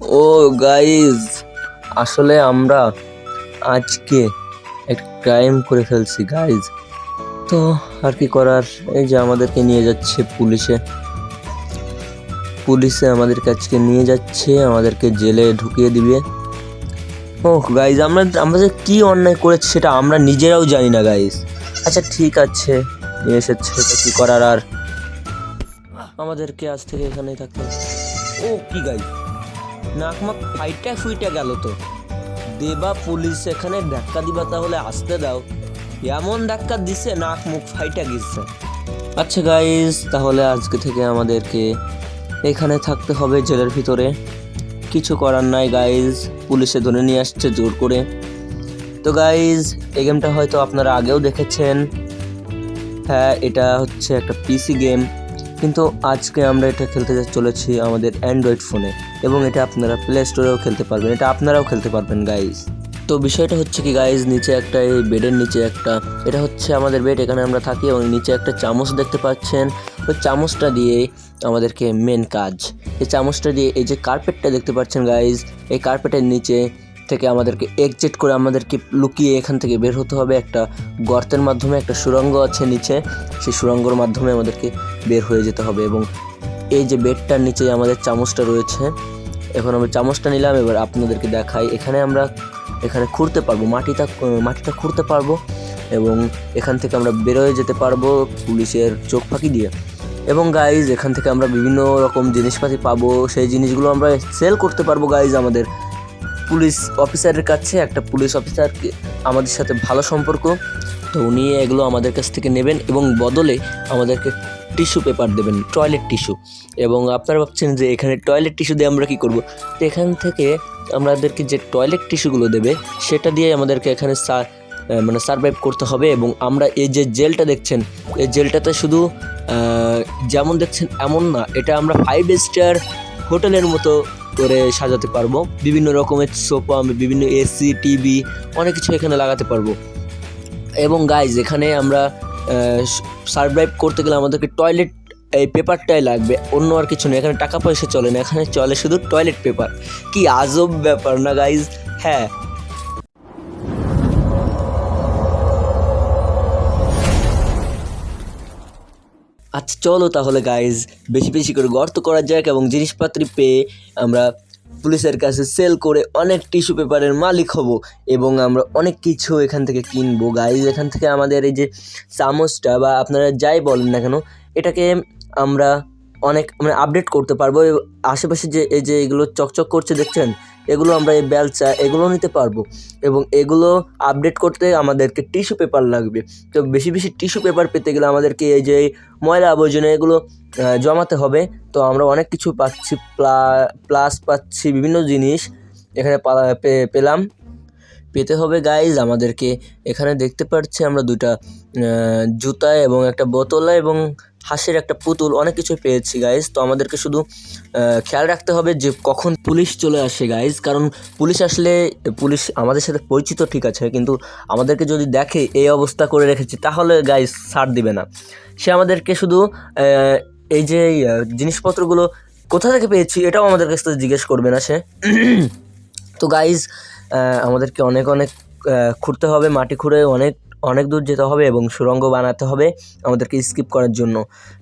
ও guys আসলে আমরা আজকে একটা ক্রাইম করে ফেলছি গাইজ তো আর কি করার? এই যে আমাদেরকে নিয়ে যাচ্ছে পুলিশে। পুলিশে আমাদেরকে আজকে নিয়ে যাচ্ছে, আমাদেরকে জেলে ঢুকিয়ে দিবে। ও গাইজ আমরা আমরা যে কী অন্যায় করেছি সেটা আমরা নিজেরাও জানি না গাইজ আচ্ছা ঠিক আছে। নিয়ে এসেছে কী করার আর? আমাদেরকে আজ থেকে এখানেই থাকতে ও কি গাইজ নাকমাক ফাইটা ফুইটা গেল তো। দেবা পুলিশ এখানে ধাক্কা দিবা তাহলে আসতে দাও। এমন ধাক্কা দিছে নাক মুখ ফাইটা গেছে। আচ্ছা গাইজ তাহলে আজকে থেকে আমাদেরকে এখানে থাকতে হবে জেলের ভিতরে। কিছু করার নাই গাইজ পুলিশে ধরে নিয়ে আসছে জোর করে। তো গাইজ এই গেমটা হয়তো আপনারা আগেও দেখেছেন। হ্যাঁ এটা হচ্ছে একটা পিসি গেম কিন্তু আজকে আমরা এটা খেলতে চলেছি আমাদের অ্যান্ড্রয়েড ফোনে এবং এটা আপনারা প্লে স্টোরেও খেলতে পারবেন। এটা আপনারাও খেলতে পারবেন গাইজ তো বিষয়টা হচ্ছে কি গাইজ নিচে একটা এই বেডের নিচে একটা এটা হচ্ছে আমাদের বেড এখানে আমরা থাকি এবং নিচে একটা চামচ দেখতে পাচ্ছেন। ওই চামচটা দিয়ে আমাদেরকে মেন কাজ। এই চামচটা দিয়ে এই যে কার্পেটটা দেখতে পাচ্ছেন গাইজ এই কার্পেটের নিচে থেকে আমাদেরকে এক্সিট করে আমাদেরকে লুকিয়ে এখান থেকে বের হতে হবে। একটা গর্তের মাধ্যমে, একটা সুড়ঙ্গ আছে নিচে। সেই সুড়ঙ্গর মাধ্যমে আমাদেরকে বের হয়ে যেতে হবে এবং এই যে বেডটার নিচে আমাদের চামচটা রয়েছে, এখন আমরা চামচটা নিলাম, এবার আপনাদেরকে দেখাই। এখানে আমরা, এখানে খুঁড়তে পারব, মাটিটা মাটিটা খুঁড়তে পারব এবং এখান থেকে আমরা বেরোয় যেতে পারব পুলিশের চোখ ফাঁকি দিয়ে। এবং গাইজ এখান থেকে আমরা বিভিন্ন রকম জিনিসপাতি পাবো। সেই জিনিসগুলো আমরা সেল করতে পারব গাইজ আমাদের পুলিশ অফিসারের কাছে, একটা পুলিশ অফিসার আমাদের সাথে ভালো সম্পর্ক। তো উনি এগুলো আমাদের কাছ থেকে নেবেন এবং বদলে আমাদেরকে টিস্যু পেপার দেবেন, টয়লেট টিস্যু। এবং আপনারা ভাবছেন যে এখানে টয়লেট টিস্যু দিয়ে আমরা কী করব? তো এখান থেকে আমাদেরকে যে টয়লেট টিস্যুগুলো দেবে, সেটা দিয়ে আমাদেরকে এখানে মানে সার্ভাইভ করতে হবে এবং আমরা এই যে জেলটা দেখছেন, এই জেলটাতে শুধু যেমন দেখছেন এমন না, এটা আমরা ফাইভ স্টার হোটেলের মতো করে সাজাতে পারব। বিভিন্ন রকমের সোফা বিভিন্ন এসি টিভি অনেক কিছু এখানে লাগাতে পারব। এবং গাইজ এখানে আমরা সারভাইভ করতে গেলে আমাদেরকে টয়লেট এই পেপারটাই লাগবে, অন্য আর কিছু নেই। এখানে টাকা পয়সা চলে না, এখানে চলে শুধু টয়লেট পেপার কি আজব ব্যাপার না গাইজ হ্যাঁ আচ্ছা চলো তাহলে গাইজ বেশি বেশি করে গর্ত করা যাক এবং জিনিসপত্র পেয়ে আমরা পুলিশের কাছে সেল করে অনেক টিস্যু পেপারের মালিক হব এবং আমরা অনেক কিছু এখান থেকে কিনবো। গাইজ এখান থেকে আমাদের এই যে চামচটা বা আপনারা যাই বলেন না কেন, এটাকে আমরা অনেক মানে আপডেট করতে পারব। আশেপাশে যে, এই যে এগুলো চকচক করছে, দেখছেন? এগুলো আমরা এই বেলচা এগুলো নিতে পারব। এবং এগুলো আপডেট করতে আমাদেরকে টিস্যু পেপার লাগবে। তো বেশি বেশি টিস্যু পেপার পেতে গেলে আমাদেরকে এই যে ময়লা আবর্জনা এগুলো জমাতে হবে। তো আমরা অনেক কিছু পাচ্ছি প্লাস পাচ্ছি, বিভিন্ন জিনিস এখানে পেলাম। পেতে হবে গাইজ আমাদেরকে। এখানে দেখতে পাচ্ছি আমরা দুটা জুতা এবং একটা বোতল এবং হাঁসের একটা পুতুল, অনেক কিছু পেয়েছি গাইজ তো আমাদেরকে শুধু খেয়াল রাখতে হবে যে কখন পুলিশ চলে আসে গাইজ কারণ পুলিশ আসলে, পুলিশ আমাদের সাথে পরিচিত ঠিক আছে, কিন্তু আমাদেরকে যদি দেখে এই অবস্থা করে রেখেছি, তাহলে গাইজ ছাড় দিবে না। সে আমাদেরকে শুধু এই যে জিনিসপত্রগুলো কোথা থেকে পেয়েছি, এটাও আমাদের কাছ থেকে জিজ্ঞেস করবে না সে। তো গাইজ আমাদেরকে অনেক অনেক খুঁড়তে হবে, মাটি খুঁড়ে অনেক অনেক দূর যেতে হবে এবং সুড়ঙ্গ বানাতে হবে আমাদেরকে স্কিপ করার জন্য।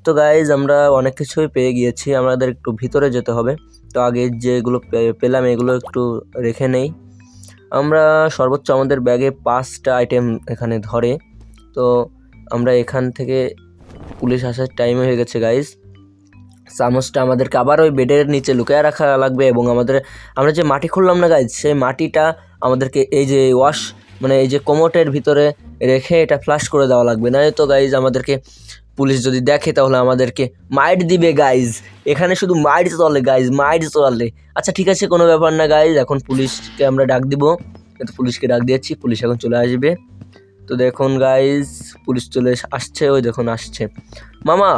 তো গাইজ আমরা অনেক কিছুই পেয়ে গিয়েছি, আমাদের একটু ভিতরে যেতে হবে। তো আগে যেগুলো পেলাম এগুলো একটু রেখে নেই। আমরা সর্বোচ্চ আমাদের ব্যাগে পাঁচটা আইটেম এখানে ধরে। তো আমরা এখান থেকে পুলিশ আসার টাইম হয়ে গেছে গাইজ চামচটা আমাদেরকে আবার ওই বেডের নিচে লুকিয়ে রাখা লাগবে এবং আমাদের, আমরা যে মাটি খুললাম না গাইজ সেই মাটিটা আমাদেরকে এই যে ওয়াশ মানে এই যে কোমোটের ভিতরে রেখে এটা ফ্লাশ করে দেওয়া লাগবে। না তো গাইজ আমাদেরকে পুলিশ যদি দেখে তাহলে আমাদেরকে মাইট দিবে গাইজ এখানে শুধু মাইট চলে গাইজ মাইট চলে। আচ্ছা ঠিক আছে, কোনো ব্যাপার না গাইজ এখন পুলিশকে আমরা ডাক দিব। কিন্তু পুলিশকে ডাক দিয়েছি, পুলিশ এখন চলে আসবে। তো দেখুন গাইজ পুলিশ চলে আসছে, ওই দেখুন আসছে। মামা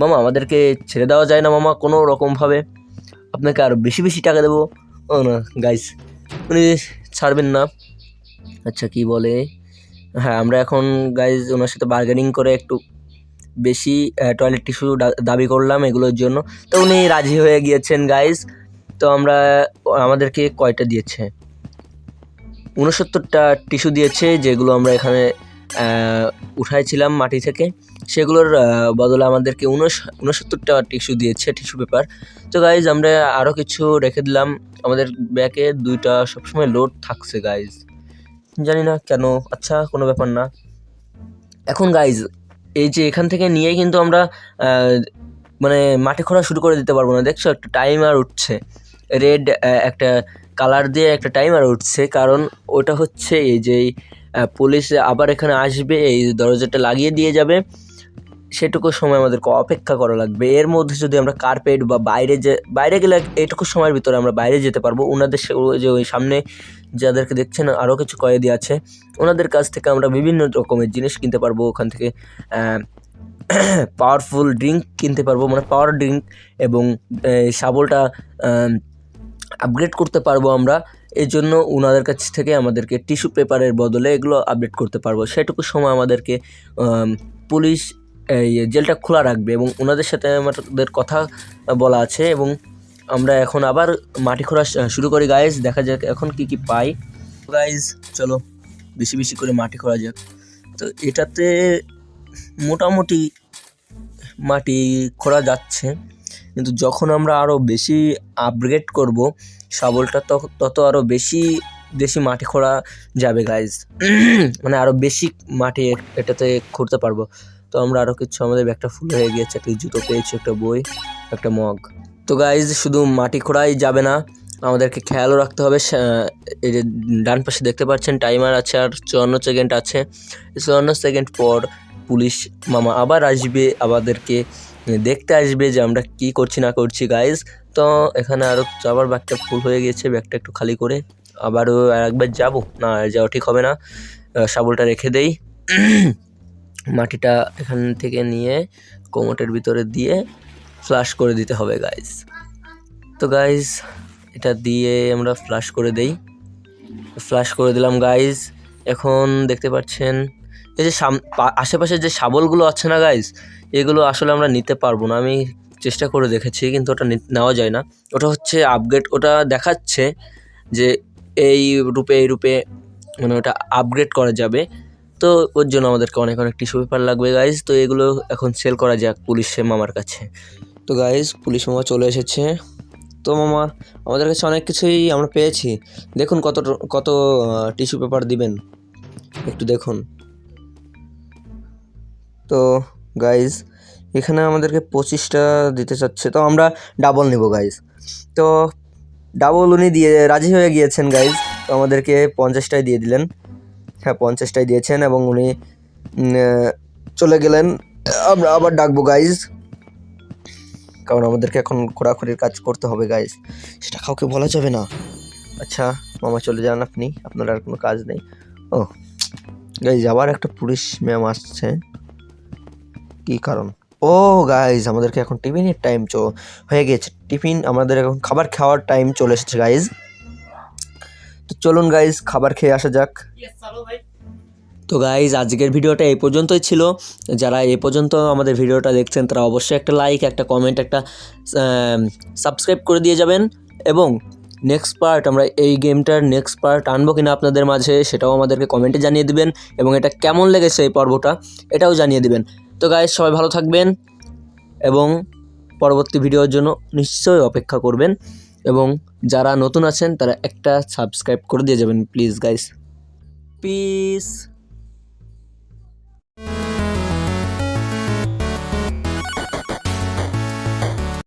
মামা, আমাদেরকে ছেড়ে দেওয়া যায় না মামা, কোনো রকমভাবে আপনাকে আরও বেশি বেশি টাকা দেবো। ও না গাইজ উনি ছাড়বেন না। আচ্ছা কি বলে? হ্যাঁ আমরা এখন গাইজ ওনার সাথে বার্গেনিং করে একটু বেশি টয়লেট টিস্যু দাবি করলাম এগুলোর জন্য। তো উনি রাজি হয়ে গিয়েছেন গাইজ তো আমরা, আমাদেরকে কয়টা দিয়েছে? উনসত্তরটা টিস্যু দিয়েছে, যেগুলো আমরা এখানে উঠাইছিলাম মাটি থেকে। সেগুলোর বদলে আমাদেরকে উনস উনসত্তরটা টিস্যু দিয়েছে টিস্যু পেপার তো গাইজ আমরা আরও কিছু রেখে দিলাম। আমাদের ব্যাগে দুইটা সবসময় লোড থাকছে গাইজ জানি না কেন। আচ্ছা কোনো ব্যাপার না। এখন গাইজ এই যে এখান থেকে নিয়ে কিন্তু আমরা মানে মাটি খোঁড়া শুরু করে দিতে পারব না। দেখছ, একটা টাইমার উঠছে। রেড একটা কালার দিয়ে একটা টাইমার উঠছে। কারণ ওটা হচ্ছে এই যে পুলিশ আবার এখানে আসবে, এই দরজাটা লাগিয়ে দিয়ে যাবে। সেটুকু সময় আমাদেরকে অপেক্ষা করা লাগবে। এর মধ্যে যদি আমরা কার্পেট বা বাইরে যে, বাইরে গেলে এইটুকু সময়ের ভিতরে আমরা বাইরে যেতে পারব। ওনাদের যে ওই সামনে যাদেরকে দেখছেন আরও কিছু কয়েদি আছে। ওনাদের কাছ থেকে আমরা বিভিন্ন রকমের জিনিস কিনতে পারব। ওখান থেকে পাওয়ারফুল ড্রিঙ্ক কিনতে পারব। মানে পাওয়ার ড্রিঙ্ক এবং এই শাবলটা আপগ্রেড করতে পারব আমরা। এই জন্য ওনাদের কাছ থেকে আমাদেরকে টিস্যু পেপারের বদলে এগুলো আপডেট করতে পারব। সেটুকু সময় আমাদেরকে পুলিশ এই জেলটা খোলা রাখবে এবং ওনাদের সাথে আমাদের কথা বলা আছে এবং আমরা এখন আবার মাটি খোঁড়া শুরু করি গাইজ দেখা যাক এখন কি কি পাই। গাইজ চলো, বেশি বেশি করে মাটি খোঁড়া যাক। তো এটাতে মোটামুটি মাটি খোঁড়া যাচ্ছে, কিন্তু যখন আমরা আরও বেশি আপগ্রেড করব, শাবলটা তত আরও বেশি বেশি মাটি খোঁড়া যাবে গাইজ মানে আরও বেশি মাটি এটাতে খুঁড়তে পারব। তো আমরা আরও কিছু, আমাদের ব্যাগটা ফুল হয়ে গিয়েছে। একটা জুতো পেয়েছি, একটা বই, একটা মগ। তো গাইজ শুধু মাটি খোঁড়াই যাবে না, আমাদেরকে খেয়ালও রাখতে হবে। এই যে ডান পাশে দেখতে পাচ্ছেন টাইমার আছে আর চুয়ান্ন সেকেন্ড আছে। চুয়ান্ন সেকেন্ড পর পুলিশ মামা আবার আসবে, আমাদেরকে দেখতে আসবে যে আমরা কি করছি, না করছি গাইজ তো এখানে আরও আবার ব্যাগটা ফুল হয়ে গেছে ব্যাগটা একটু খালি করে। আবারও একবার যাব, না যাওয়া ঠিক হবে না। শাবলটা রেখে দেই। মাটিটা এখান থেকে নিয়ে কোমোটের ভিতরে দিয়ে ফ্লাশ করে দিতে হবে গাইজ তো গাইজ এটা দিয়ে আমরা ফ্লাশ করে দেই। ফ্লাশ করে দিলাম গাইজ এখন দেখতে পাচ্ছেন, এই যে সাম আশেপাশে যে শাবলগুলো আছে না গাইজ এগুলো আসলে আমরা নিতে পারব না। আমি চেষ্টা করে দেখেছি, কিন্তু ওটা নেওয়া যায় না। ওটা হচ্ছে আপগ্রেড ওটা দেখাচ্ছে যে এই রূপে এই রূপে মানে ওটা আপগ্রেড করা যাবে। তো ওর জন্য আমাদেরকে অনেক অনেক টিস্যু পেপার লাগবে গাইজ তো এগুলো এখন সেল করা যাক পুলিশের মামার কাছে। তো গাইজ পুলিশ মামা চলে এসেছে। তো মামা, আমাদের কাছে অনেক কিছুই আমরা পেয়েছি। দেখুন কত কত টিস্যু পেপার দিবেন। একটু দেখুন। তো গাইজ এখানে আমাদেরকে পঁচিশটা দিতে চাচ্ছে। তো আমরা ডাবল নেব গাইজ তো ডাবল উনি দিয়ে, রাজি হয়ে গিয়েছেন গাইজ তো আমাদেরকে পঞ্চাশটাই দিয়ে দিলেন। হ্যাঁ পঞ্চাশটাই দিয়েছেন এবং উনি চলে গেলেন। আমরা আবার ডাকবো গাইজ কারণ আমাদেরকে এখন ঘোরাঘুরির কাজ করতে হবে গাইজ সেটা কাউকে বলা যাবে না। আচ্ছা মামা চলে যান আপনি। আপনার আর কোনো কাজ নেই। ও গাইজ আবার একটা পুলিশ ম্যাম আসছে। কি কারণ? ও গাইজ আমাদেরকে এখন টিফিনের টাইম চো হয়ে গেছে টিফিন, আমাদের এখন খাবার খাওয়ার টাইম চলে এসেছে গাইজ তো চলুন গাইজ খাবার খেয়ে আসা যাক। তো গাইজ আজকের ভিডিওটা এই পর্যন্তই ছিল। যারা এই পর্যন্ত আমাদের ভিডিওটা দেখছেন তারা অবশ্যই একটা লাইক একটা কমেন্ট একটা সাবস্ক্রাইব করে দিয়ে যাবেন। এবং নেক্সট পার্ট আমরা এই গেমটার নেক্সট পার্ট আনব কিনা আপনাদের মাঝে সেটাও আমাদেরকে কমেন্টে জানিয়ে দিবেন। এবং এটা কেমন লেগেছে এই পর্বটা এটাও জানিয়ে দিবেন। তো গাইজ সবাই ভালো থাকবেন। এবং পরবর্তী ভিডিওর জন্য নিশ্চয়ই অপেক্ষা করবেন। এবং যারা নতুন আছেন তারা একটা সাবস্ক্রাইব করে দিয়ে যাবেন প্লিজ গাইস পিস